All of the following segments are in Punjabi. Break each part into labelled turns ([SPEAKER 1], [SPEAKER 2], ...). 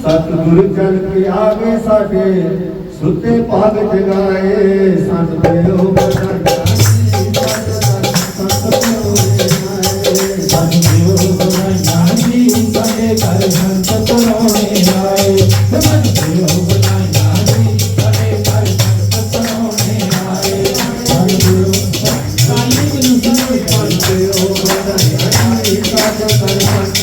[SPEAKER 1] ਸਤਿਗੁਰ ਜਨ ਕੇ ਆਵੇ ਸਾਡੇ, ਸੁੱਤੇ ਪਾਗ ਜਗਾਏ, ਸੰਤ
[SPEAKER 2] ਦੇਉ ਬਖਸ਼ਾ ਸਾਡੇ ਘਰ ਸੰਤ ਤਰੋਣੇ ਆਏ।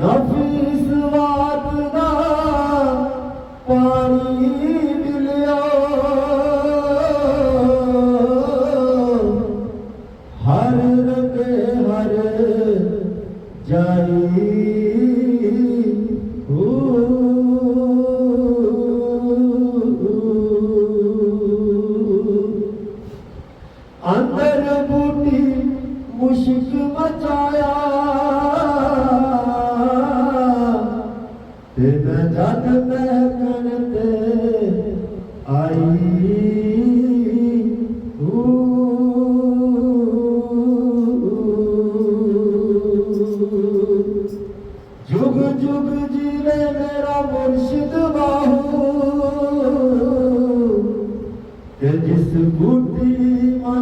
[SPEAKER 2] ਨਫਿਸ ਵਾਤ ਦਾ ਪਾਣੀ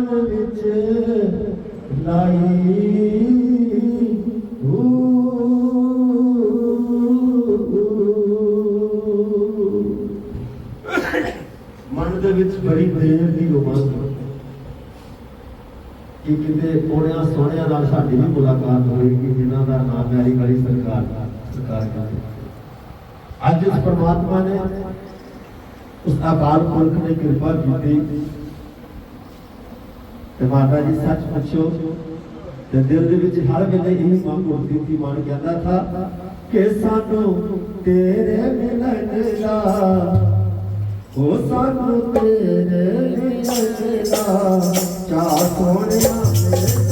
[SPEAKER 2] ਮਨ ਵਿੱਚ ਲਾਈ ਮਨ ਦੇ ਵਿੱਚ ਬੜੀ ਦੇਰ ਦੀ ਰੋਮਾਂਸ ਕਿ ਕਿਤੇ ਕੋਣਿਆਂ ਸੋਹਣਿਆਂ ਨਾਲ ਸਾਡੀ ਵੀ ਮੁਲਾਕਾਤ ਹੋਏਗੀ ਜਿਨ੍ਹਾਂ ਦਾ ਨਾਮ ਮੈਰੀ ਵਾਲੀ ਸਰਕਾਰ ਸਰਕਾਰ ਅੱਜ ਇਸ ਪ੍ਰਮਾਤਮਾ ਨੇ ਉਸ ਅਕਾਲ ਪੁਰਖ ਨੇ ਕਿਰਪਾ ਕੀਤੀ ਤੇ ਮਾਤਾ ਜੀ, ਸੱਚ ਪੁੱਛੋ ਤੇ ਦਿਲ ਦੇ ਵਿੱਚ ਹਰ ਵੇਲੇ ਇਹ ਮੰਗ ਹੁੰਦੀ ਸੀ, ਮਨ ਕਹਿੰਦਾ ਥਾ ਕਿ ਸਾਨੂੰ ਤੇਰੇ ਮਿਲਣ ਦਾ ਉਹ ਸਾਨੂੰ ਤੇਰੇ ਮਿਲਣ ਦਾ ਚਾ ਸੋਹਣਿਆ ਮੇਰੇ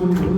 [SPEAKER 1] Ooh.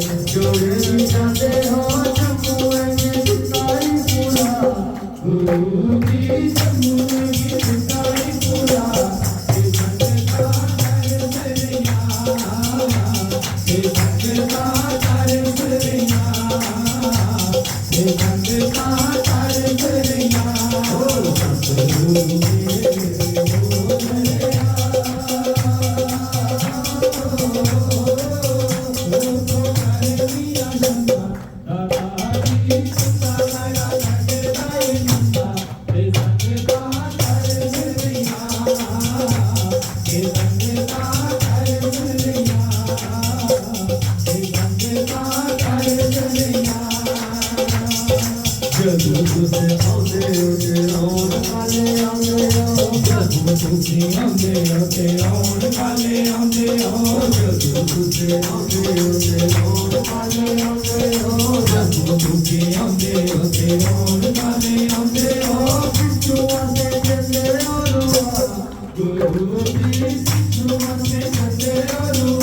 [SPEAKER 1] Thank you. ਤੁਸੀਂ ਆਉਂਦੇ ਹੋ ਤੇ ਆਉਣ ਵਾਲੇ ਆਉਂਦੇ ਹੋ ਜਦੋਂ ਤੁਸੀਂ ਆਉਂਦੇ ਹੋ ਤੇ ਆਉਣ ਵਾਲੇ ਆਉਂਦੇ ਹੋ ਜਦੋਂ ਤੁਸੀਂ ਆਉਂਦੇ ਹੋ ਤੇ ਆਉਣ ਵਾਲੇ ਆਉਂਦੇ ਹੋ ਕਿਉਂ ਆਉਂਦੇ ਜੰਦੇ ਹੋ ਰੂਆ ਗੁਰੂ
[SPEAKER 2] ਦੀ
[SPEAKER 1] ਜੁਮਨ ਤੇ ਜੰਦੇ ਹੋ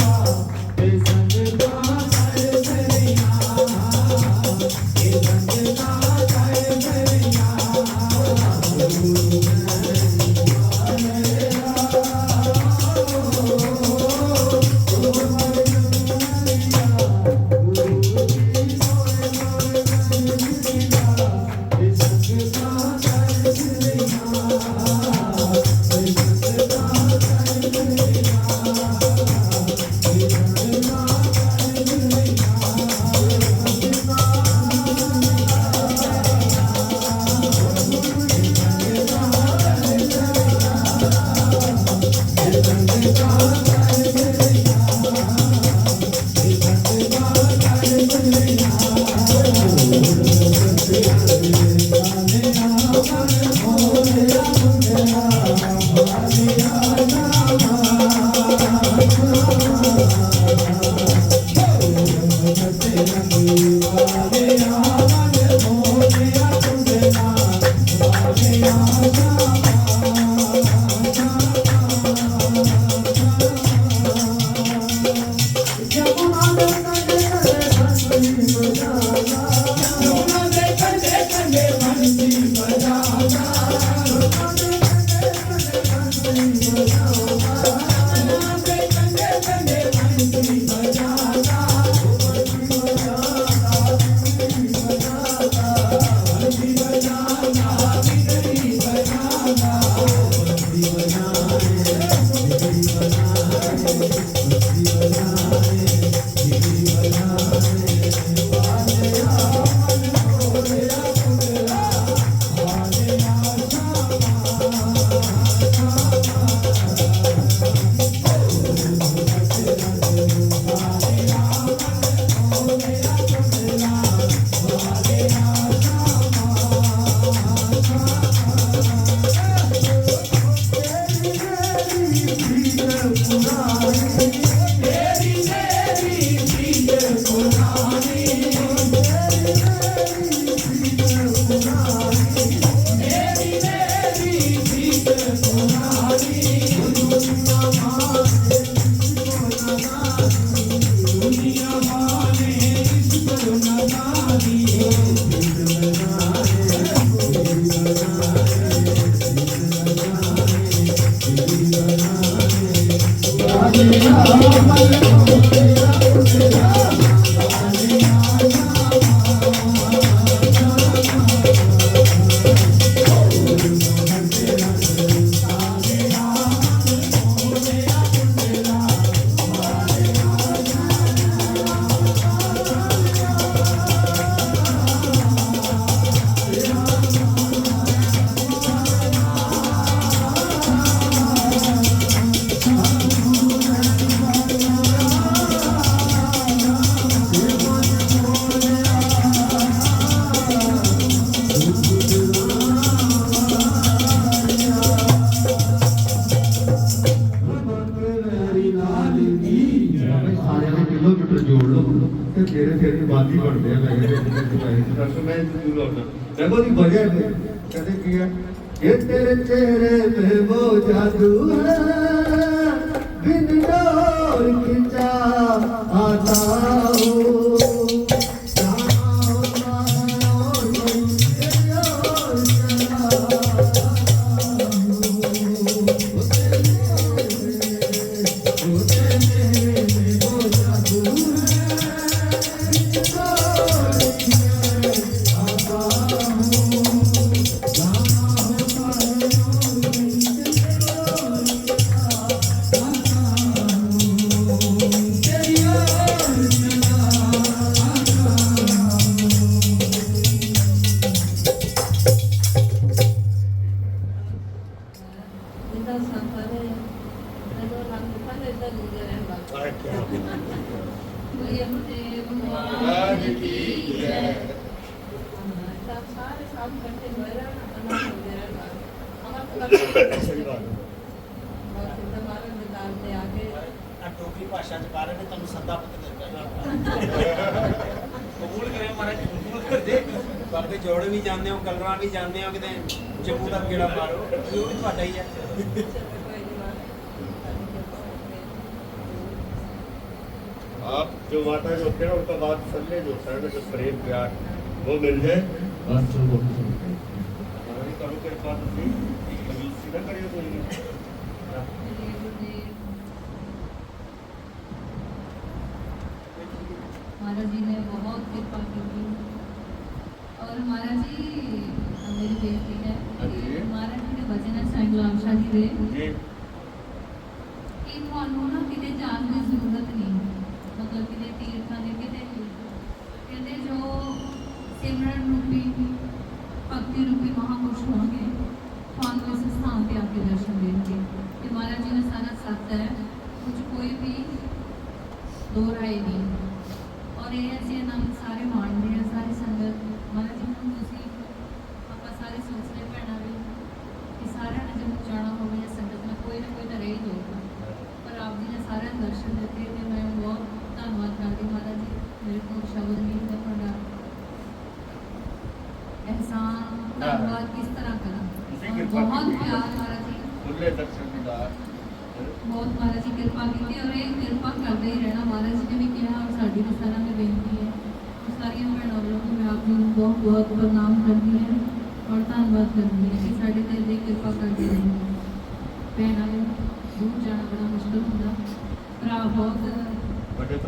[SPEAKER 3] चुकी है ये
[SPEAKER 4] तेरे चेहरे पे वो जादू फिर उसके बाद सबने जो सर्व जो प्रेम प्यार वो मिल जाए। बस तो वो हमारी कभी कोई बात नहीं कभी सीधा करिए तो कोई
[SPEAKER 3] महाराज जी ने बहुत कृपा की और महाराज जी मेरी बेटी है। महाराज जी। ने भजन संग्राम शाह जी ने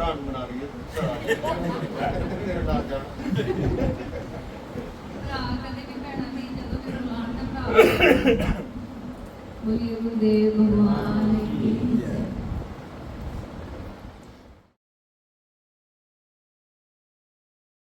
[SPEAKER 3] ஆகணும்னா